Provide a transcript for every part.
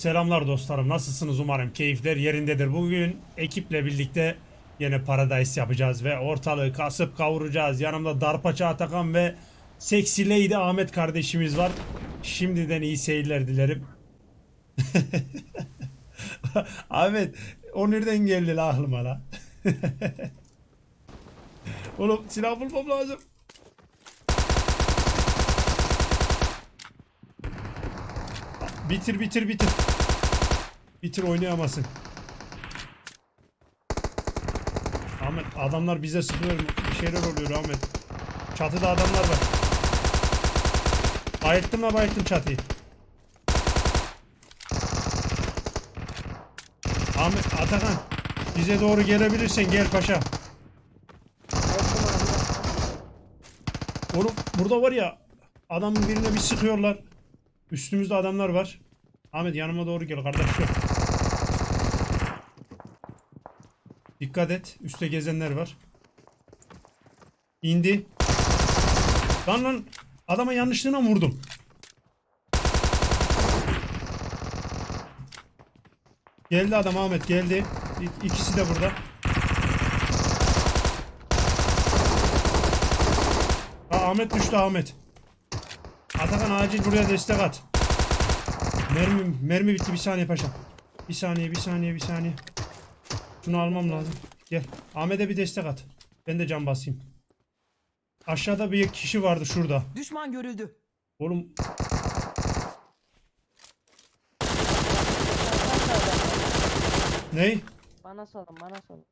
Selamlar dostlarım. Nasılsınız umarım keyifler yerindedir. Bugün ekiple birlikte yine Paradise yapacağız ve ortalığı kasıp kavuracağız. Yanımda Darpaça Atakan ve Seksi Lady Ahmet kardeşimiz var. Şimdiden iyi seyirler dilerim. Ahmet o nereden geldi la aklıma la? Oğlum silah bulmam lazım. Bitir bitir bitir. Bitir oynayamasın. Ahmet adamlar bize sıkıyor. Bir şeyler oluyor Ahmet. Çatıda adamlar var. Bayılttım da bayılttım çatıyı. Ahmet Atakan bize doğru gelebilirsen gel paşa. Oğlum burada var ya adamın birine bir sıkıyorlar. Üstümüzde adamlar var. Ahmet yanıma doğru gel kardeşim. Dikkat et. Üste gezenler var. İndi. Lan lan adama yanlışlığına vurdum. Geldi adam Ahmet geldi. İ- İkisi de burada. Aa, Ahmet düştü Ahmet. Atakan acil buraya destek at. Mermi, mermi bitti bir saniye paşam. Bir saniye bir saniye bir saniye. Şunu almam lazım. Gel. Ahmet'e bir destek at. Ben de can basayım. Aşağıda bir kişi vardı şurada. Düşman görüldü. Oğlum ney? Bana salın bana salın.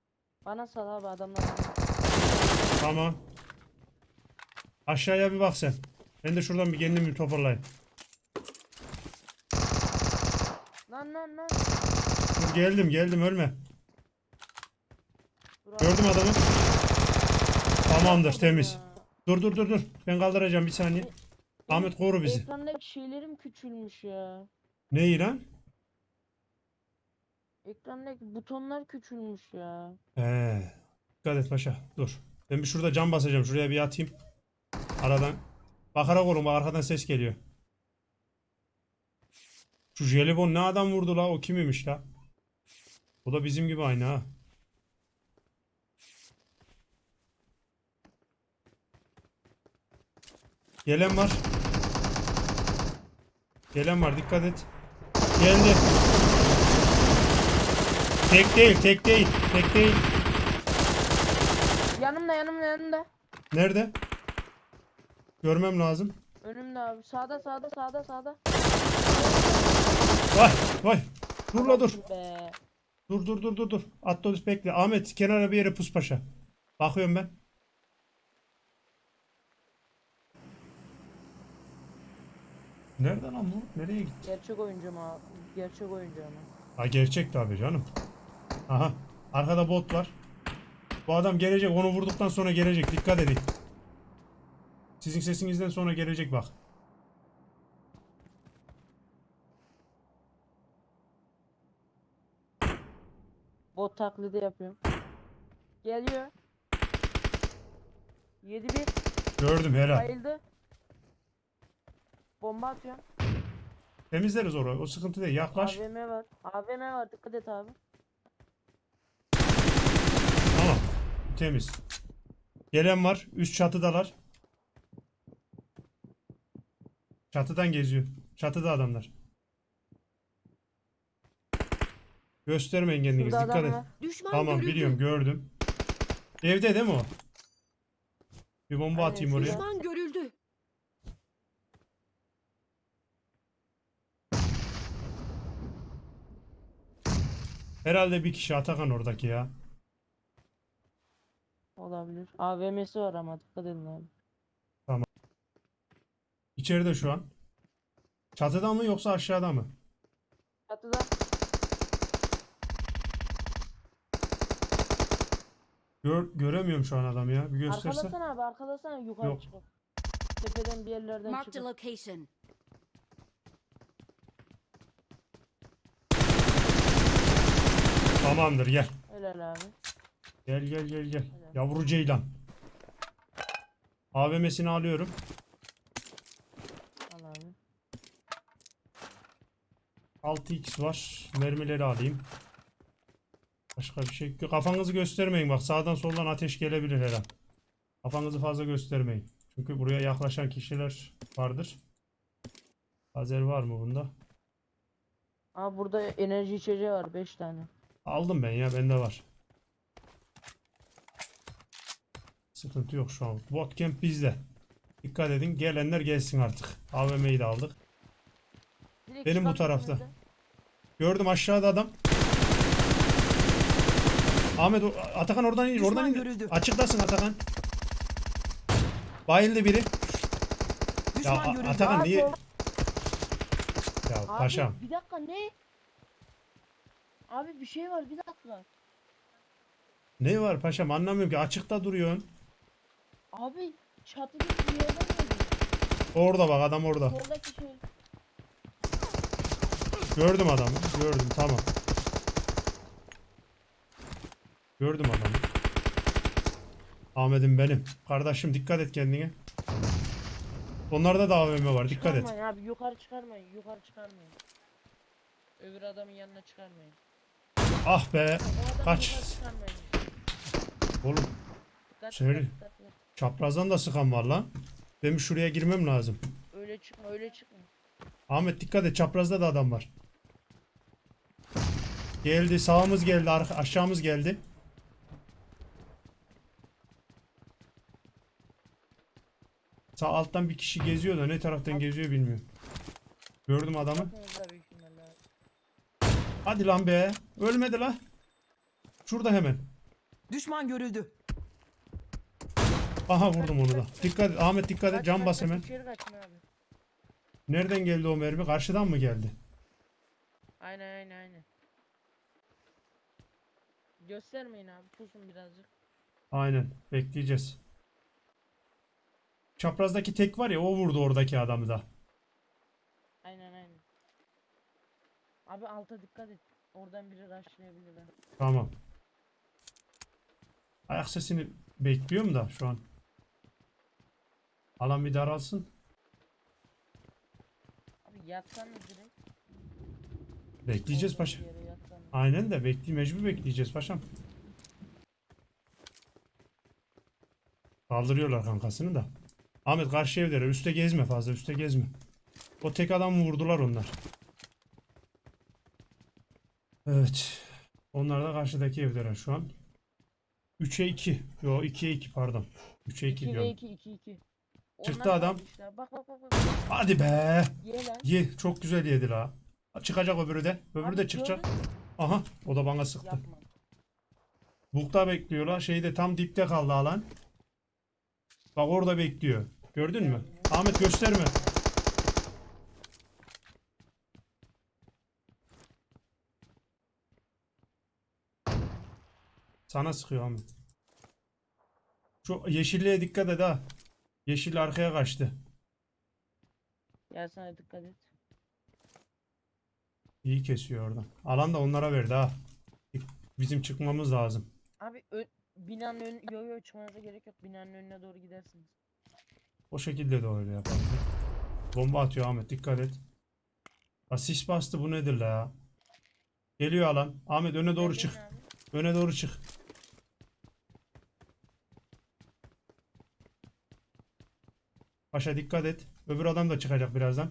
Bana sal abi adamlar. Tamam. Aşağıya bir bak sen. Ben de şuradan bir kendimi toparlayayım. Lan lan lan. Dur geldim geldim ölme. Gördüm adamı. Tamamdır temiz. Dur dur dur dur. Ben kaldıracağım bir saniye. Ahmet koru bizi. Ekrandaki şeylerim küçülmüş ya. Ne lan? Ekrandaki butonlar küçülmüş ya. He. Dikkat et paşa. Dur. Ben bir şurada cam basacağım. Şuraya bir atayım. Aradan. Bakarak olun bak arkadan ses geliyor. Şu jelibon ne adam vurdu la? O kimmiş la? O da bizim gibi aynı ha. Gelen var. Gelen var dikkat et. Geldi. Tek değil, tek değil, tek değil. Yanımda yanımda yanımda. Nerede? Görmem lazım. Önümde abi. Sağda sağda sağda sağda. Vay vay. Dur la dur. Be. Dur dur dur dur dur. Atlas bekle. Ahmet kenara bir yere pus paşa. Bakıyorum ben. Nerede lan bu? Nereye gitti? Gerçek oyuncu mu abi? Gerçek oyuncu ama. Ha gerçek tabi canım. Aha. Arkada bot var. Bu adam gelecek. Onu vurduktan sonra gelecek. Dikkat edin. Sizin sesinizden sonra gelecek bak. Bot taklidi yapıyorum. Geliyor. 7 1 Gördüm helal. bayıldı. Bomba atıyorum. Temizleriz orayı. O sıkıntı değil. Yaklaş. AVM var. AVM var dikkat et abi. Tamam. Temiz. Gelen var. Üst çatıdalar. Çatıdan geziyor. Çatıda adamlar. Göstermeyin kendinizi. Şurada Dikkat adam et. var. Düşman Tamam görüldü. biliyorum gördüm. Evde değil mi o? Bir bomba Aynen, atayım oraya. Düşman görüldü. Herhalde bir kişi Atakan oradaki ya. Olabilir. AVM'si var ama dikkat edin abi. İçeride şu an. Çatıda mı yoksa aşağıda mı? Çatıda. Gör, göremiyorum şu an adamı ya. Bir göstersen. Arkalasana abi arkalasana yukarı Yok. çıkıp. Tepeden bir yerlerden Marked a çıkıp. location. Tamamdır gel. Helal abi. Gel gel gel gel. Yavru ceylan. AVM'sini alıyorum. Al abi. 6x var. Mermileri alayım. Başka bir şey. Kafanızı göstermeyin bak sağdan soldan ateş gelebilir her an. Kafanızı fazla göstermeyin. Çünkü buraya yaklaşan kişiler vardır. Lazer var mı bunda? Abi burada enerji içeceği var 5 tane. Aldım ben ya bende var. Sıkıntı yok şu an. Botcamp bizde. Dikkat edin gelenler gelsin artık. AVM'yi de aldık. Direkt Benim bu tarafta. önümüze. Gördüm aşağıda adam. Ahmet Atakan oradan in, oradan in. Açıktasın Atakan. Bayıldı biri. Ya Düşman A- görüldü. Atakan niye? Ya Abi paşam. bir dakika ne? Abi bir şey var bir dakika. Ne var paşam anlamıyorum ki açıkta duruyorsun. Abi çatıdaki bir yerden geldi. Orada bak adam orada. Soldaki şey. Gördüm adamı. Gördüm tamam. Gördüm adamı. Ahmet'im benim. Kardeşim dikkat et kendine. Onlarda da AVM var dikkat et. Çıkarmayın abi yukarı çıkarmayın yukarı çıkarmayın. Öbür adamın yanına çıkarmayın. Ah be. Kaç. Oğlum Söyle. çaprazdan da sıkan var lan. Benim şuraya girmem lazım. Öyle çıkma öyle çıkma. Ahmet dikkat et çaprazda da adam var. Geldi sağımız geldi aşağımız geldi. Sağ alttan bir kişi geziyor da ne taraftan geziyor bilmiyorum. Gördüm adamı. Hadi lan be. Ölmedi la. Şurada hemen. Düşman görüldü. Aha vurdum onu da. Dikkat et Ahmet dikkat et can bas hemen. içeri kaçın abi. Nereden geldi o mermi? Karşıdan mı geldi? Aynen aynen aynen. Göstermeyin abi pusun birazcık. Aynen. Bekleyeceğiz. Çaprazdaki tek var ya o vurdu oradaki adamı da. Aynen aynen. Abi alta dikkat et. Oradan biri rushlayabilir ha. Tamam. Ayak sesini bekliyorum da şu an. Alan bir daralsın. Abi yatsan mı direkt? Bekleyeceğiz Oradan paşa. bir yere yatsan mı? Aynen de bekli mecbur bekleyeceğiz paşam. Kaldırıyorlar kankasını da. Ahmet karşı evlere üste gezme fazla üste gezme. O tek adamı vurdular onlar. Evet. Onlar da karşıdaki evlere şu an. 3'e 2. Yo 2'ye 2 pardon. 3'e 2 2 ve diyorum. 2 2 2. Çıktı adam. Bak bak bak bak. Hadi be. Ye lan. Ye çok güzel yedi la. Çıkacak öbürü de. Öbürü Abi de çıkacak. gördün? Aha o da bana sıktı. Yapma. Bukta bekliyorlar. Şeyde tam dipte kaldı alan. Bak orada bekliyor. Gördün mü? Ahmet gösterme. Sana sıkıyor Ahmet. Şu yeşilliğe dikkat et ha. Yeşil arkaya kaçtı. Gel sana dikkat et. İyi kesiyor oradan. Alan da onlara verdi ha. Bizim çıkmamız lazım. Abi ö binanın ön yo yo çıkmanıza gerek yok. Binanın önüne doğru gidersiniz. O şekilde de öyle yapalım. Bomba atıyor Ahmet dikkat et. Asist bastı bu nedir la ya? Geliyor alan. Ahmet öne doğru Neredeyin çık. abi? Öne doğru çık. Paşa dikkat et. Öbür adam da çıkacak birazdan.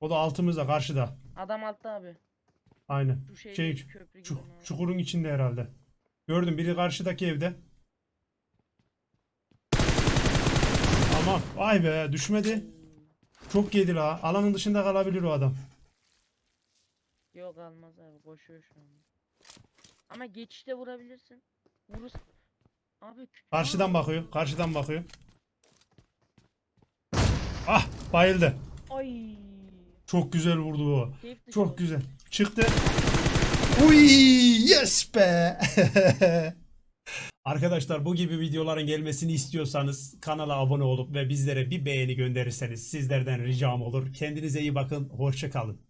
O da altımızda karşıda. Adam altta abi. Aynen. Şu şey, Şey, köprü gibi. Çukurun içinde herhalde. Gördüm biri karşıdaki evde. Tamam. Vay be düşmedi. Çok yedi la. Alanın dışında kalabilir o adam. Yok almaz abi koşuyor şu an. Ama geçişte vurabilirsin. Vurursun. Abi Karşıdan bakıyor. Karşıdan bakıyor. Ah bayıldı. Ay. Çok güzel vurdu o. Keyif dışı Çok güzel. Çıktı. Uy yes be. Arkadaşlar bu gibi videoların gelmesini istiyorsanız kanala abone olup ve bizlere bir beğeni gönderirseniz sizlerden ricam olur. Kendinize iyi bakın. Hoşça kalın.